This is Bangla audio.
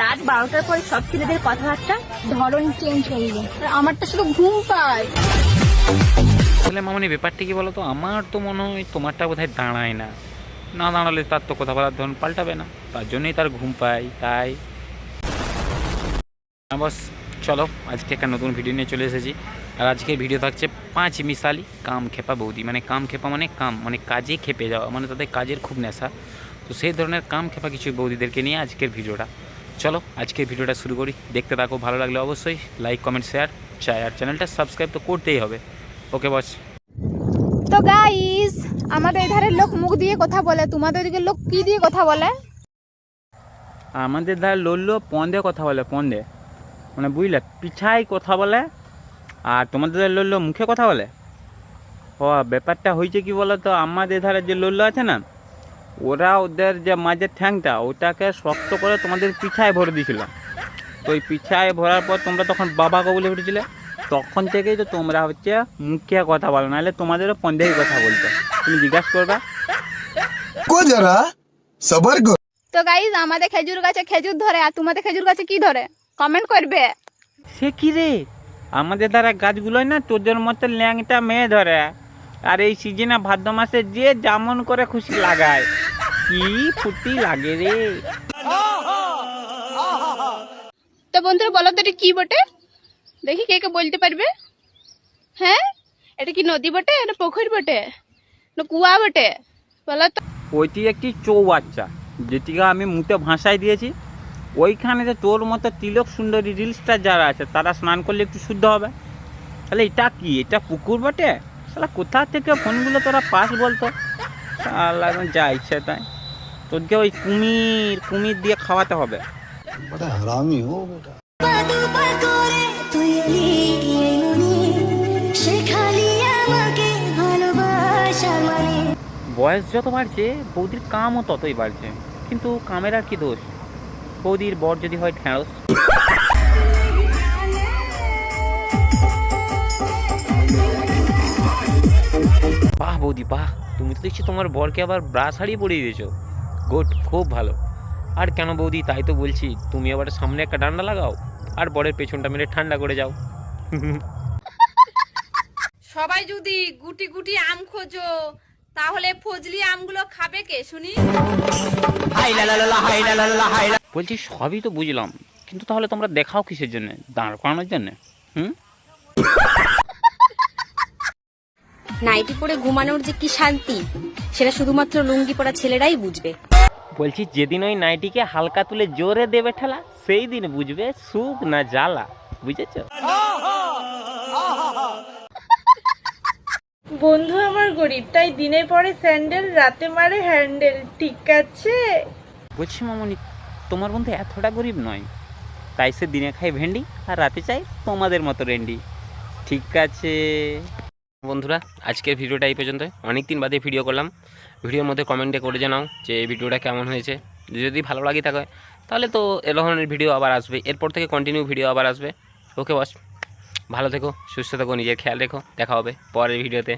রাত বারোটার পরে সব ছেলেদের কথাবার্তা ধরন চেঞ্জ হয়ে যায় আমারটা শুধু ঘুম পায়। তাহলে মামনি, ব্যাপারটা কি বলো তো আমার তো মনে হয় তোমারটা বোধহয় দাঁড়ায় না। না দাঁড়ালে তার তো কথা বলার ধরন পাল্টাবে না। তার জন্যই তার ঘুম পায়, তাই। বস, চলো, আজকে একটা নতুন ভিডিও নিয়ে চলে এসেছি। আর আজকে ভিডিও থাকছে পাঁচ মিসালি কাম খেপা বৌদি। মানে কাম খেপা মানে কাম মানে কাজে খেপে যাওয়া মানে তাদের কাজের খুব নেশা। তো সেই ধরনের কাম খেপা কিছু বৌদিদেরকে নিয়ে আজকের ভিডিওটা চলো আজকের ভিডিওটা শুরু করি। দেখতে থাকো ভালো লাগলে অবশ্যই লাইক কমেন্ট শেয়ার চাই আর চ্যানেলটা সাবস্ক্রাইব তো করতেই হবে। ওকে বস তো গাইস আমাদের এধারের লোক মুখ দিয়ে কথা বলে তোমাদের ওদিকে লোক কি দিয়ে কথা বলে? আমাদের ধারে লড়লো পন্দে কথা বলে পন্দে মানে বুঝলে পিছায় কথা বলে আর তোমাদের ধারে লড়লো মুখে কথা বলে। ও ব্যাপারটা হয়েছে কি বলো তো আমাদের ধারে যে লড়লো আছে না ওরা ওদের যে মাঝের ঠ্যাংটা ওটাকে শক্ত করে তোমাদের পিছায় ভরে দিয়েছিল তো ওই পিছায় ভরার পর তোমরা তখন বাবাকে বলে উঠেছিলে তখন থেকেই তো তোমরা হচ্ছে মুখিয়া কথা বলো নাহলে তোমাদেরও পন্দেই কথা বলতো। তুমি জিজ্ঞাসা করবা? তো গাইজ আমাদের খেজুর গাছে খেজুর ধরে আর তোমাদের খেজুর গাছে কি ধরে? কমেন্ট করবে। সে কি রে? আমাদের দ্বারা গাছগুলোয় না তোদের মতো ল্যাংটা মেয়ে ধরে আর এই সিজনে ভাদ্র মাসে যে যেমন করে খুশি লাগায়। কি ফুটি লাগে রে। তো বন্ধুরা বলো তো এটা কি বটে? দেখি কে কে বলতে পারবে। হ্যাঁ? এটা কি নদী বটে না পুকুর বটে? না কুয়া বটে? বলো তো। ওইটি একটি চৌবাচ্চা যেটিকে আমি মুখে ভাসায় দিয়েছি। ওইখানে যে তোর মতো তিলক সুন্দরী রিলসটা যারা আছে তারা স্নান করলে একটু শুদ্ধ হবে। তাহলে এটা কি? এটা পুকুর বটে? তাহলে কোথা থেকে ফোনগুলো তোরা পাস বলতো? আল্লাহ যা ইচ্ছা তাই। তোকে ওই কুমির কুমির দিয়ে খাওয়াতে হবে। বয়স যত বাড়ছে বৌদির কামও ততই বাড়ছে। কিন্তু কামের আর কি দোষ? বৌদির বর যদি হয় ঢ্যাঁড়স। বাহ বৌদি বাহ। তুমি তো দেখছি তোমার বরকে আবার ব্রাশ হারিয়ে পড়িয়ে দিয়েছ। গুড খুব ভালো। আর কেন বৌদি তাই তো বলছি তুমি আবার সামনে একটা ডান্ডা লাগাও আর বরের পেছনটা মেরে ঠান্ডা করে যাও। সবাই যদি গুটি গুটি আম খোঁজো তাহলে ফজলি আমগুলো খাবে কে শুনি? বলছি সবই তো বুঝলাম কিন্তু তাহলে তোমরা দেখাও কিসের জন্য? দাঁড় করানোর জন্য? হুম? নাইটি পরে ঘুমানোর যে কি শান্তি সেটা শুধুমাত্র লুঙ্গি পরা ছেলেরাই বুঝবে। বলছি যেদিন ওই নাইটিকে হালকা তুলে জোরে দেবে ঠেলা সেই দিন বুঝবে সুখ না জ্বালা। বুঝেছ? বন্ধু আমার গরিব তাই দিনে পরে স্যান্ডেল রাতে মারে হ্যান্ডেল ঠিক আছে? বলছি মামনি তোমার বন্ধু এতটা গরিব নয়। তাই সে দিনে খায় ভেন্ডি আর রাতে চাই তোমাদের মতো রেন্ডি। ঠিক আছে। বন্ধুরা, আজকের ভিডিওটা এই পর্যন্ত অনেক দিন বাদে ভিডিও করলাম। ভিডিওর মধ্যে কমেন্টে করে জানাও যে এই ভিডিওটা কেমন হয়েছে। যদি ভালো লাগে থাকে, তাহলে তো এ ধরনের ভিডিও আবার আসবে। এরপর থেকে কন্টিনিউ ভিডিও আবার আসবে। ওকে বস ভালো থেকো, সুস্থ থেকো, নিজের খেয়াল রেখো। দেখা হবে পরের ভিডিওতে